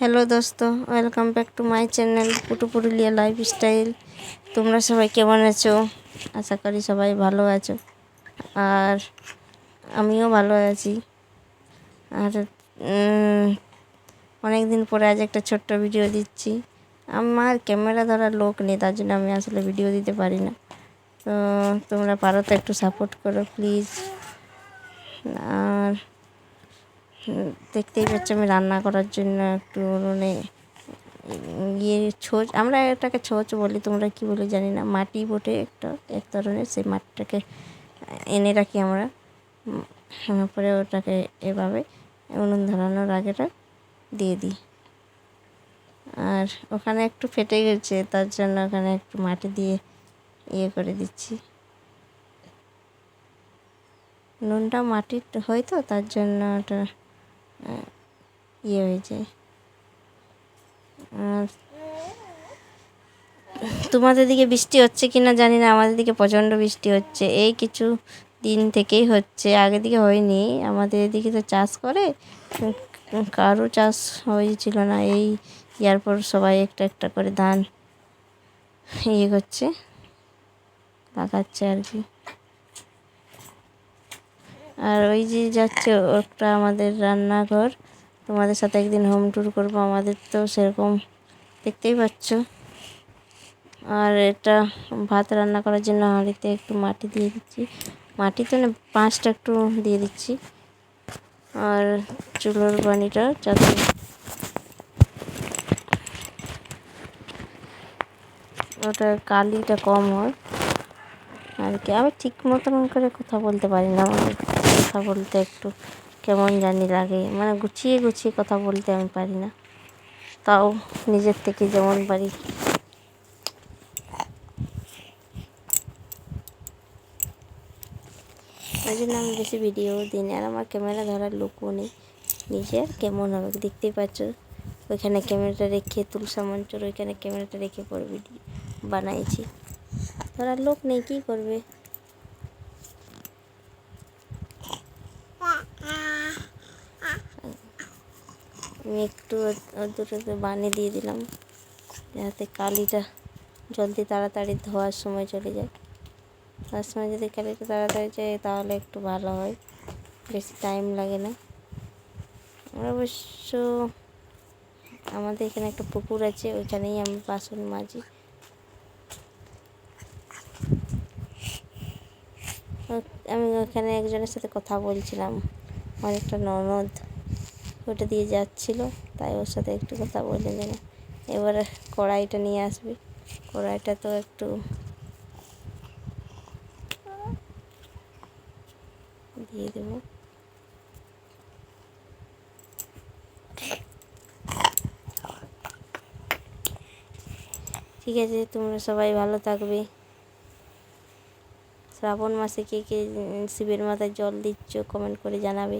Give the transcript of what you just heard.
Hello দোস্ত, welcome back to my channel Putu Purulia life style তোমরা সবাই কেমন আছো? আশা করি সবাই ভালো আছো। আর আমিও ভালো আছি। আর অনেক দিন পরে আজ একটা ছোট্ট ভিডিও দিচ্ছি। আমার ক্যামেরা ধরার লোক নেই, তার জন্য আমি আসলে ভিডিও দিতে পারি না। তো তোমরা পারো তো একটু সাপোর্ট করো প্লিজ আর দেখতেই পাচ্ছি আমি রান্না করার জন্য একটু উনুনে ইয়ে ছোচ, আমরা এটাকে ছোচ বলি, তোমরা কি বলি জানি না, মাটি বটে একটা, এক ধরনের, সেই মাটিটাকে এনে রাখি আমরা। তারপরে ওটাকে এভাবে উনুন ধরানোর আগেটা দিয়ে দিই। আর ওখানে একটু ফেটে গেছে, তার জন্য ওখানে একটু মাটি দিয়ে ইয়ে করে দিচ্ছি। নুনটা মাটির হয় তো তার জন্য ওটা ইয়ে হয়ে যায় আর তোমাদের দিকে বৃষ্টি হচ্ছে কি না জানি না, আমাদের দিকে প্রচণ্ড বৃষ্টি হচ্ছে। এই কিছু দিন থেকেই হচ্ছে আগে দিকে হয়নি। আমাদের এদিকে তো চাষ করে কারও চাষ হয়েছিল না। এই ইয়ার পর সবাই একটা একটা করে ধান ইয়ে করছে, লাগাচ্ছে আর কি। আর ওই যে যাচ্ছে ওটা আমাদের রান্নাঘর। তোমাদের সাথে একদিন হোম ট্যুর করব, আমাদের তো সেরকম দেখতেই পাচ্ছ। আর এটা ভাত রান্না করার জন্য হাঁড়িতে একটু মাটি দিয়ে দিচ্ছি। মাটি তো না, পাঁচটা একটু দিয়ে দিচ্ছি। আর চুলোর পানিটা যাতে ওটা কালিটা কম হয়। আর কি আমি ঠিক মতন করে কথা বলতে পারি না আমার কথা বলতে একটু কেমন জানি লাগে। মানে গুছিয়ে গুছিয়ে কথা বলতে আমি পারি না। তাও নিজের থেকে যেমন পারি। ওই জন্য আমি বেশি ভিডিও দিই না আর আমার ক্যামেরা ধরার লোকও নেই। নিজের কেমন হবে? দেখতেই পাচ্ছ। ওইখানে ক্যামেরাটা রেখে, তুলসা মঞ্চর ওইখানে ক্যামেরাটা রেখে পরে ভিডিও বানাইছি। ধরার লোক নেই, কী করবে? আমি একটু দুটোতে বানিয়ে দিয়ে দিলাম, যাতে কালিটা জলদি তাড়াতাড়ি ধোয়ার সময় চলে যায়। তার সময় যদি কালিটা তাড়াতাড়ি যায়, তাহলে একটু ভালো হয়, বেশি টাইম লাগে না। অবশ্য আমাদের এখানে একটা পুকুর আছে, ওইখানেই আমি বাসন মাজি। আমি ওখানে একজনের সাথে কথা বলছিলাম। আমার একটা ননদ, ওটা দিয়ে যাচ্ছিল, তাই ওর সাথে একটু কথা বলে দিলাম এবারে কড়াইটা নিয়ে আসবে। কড়াইটা তো একটু দিয়ে দেবো। ঠিক আছে, তোমরা সবাই ভালো থাকবে। শ্রাবণ মাসে কে কে শিবের মাথায় জল দিচ্ছ কমেন্ট করে জানাবে।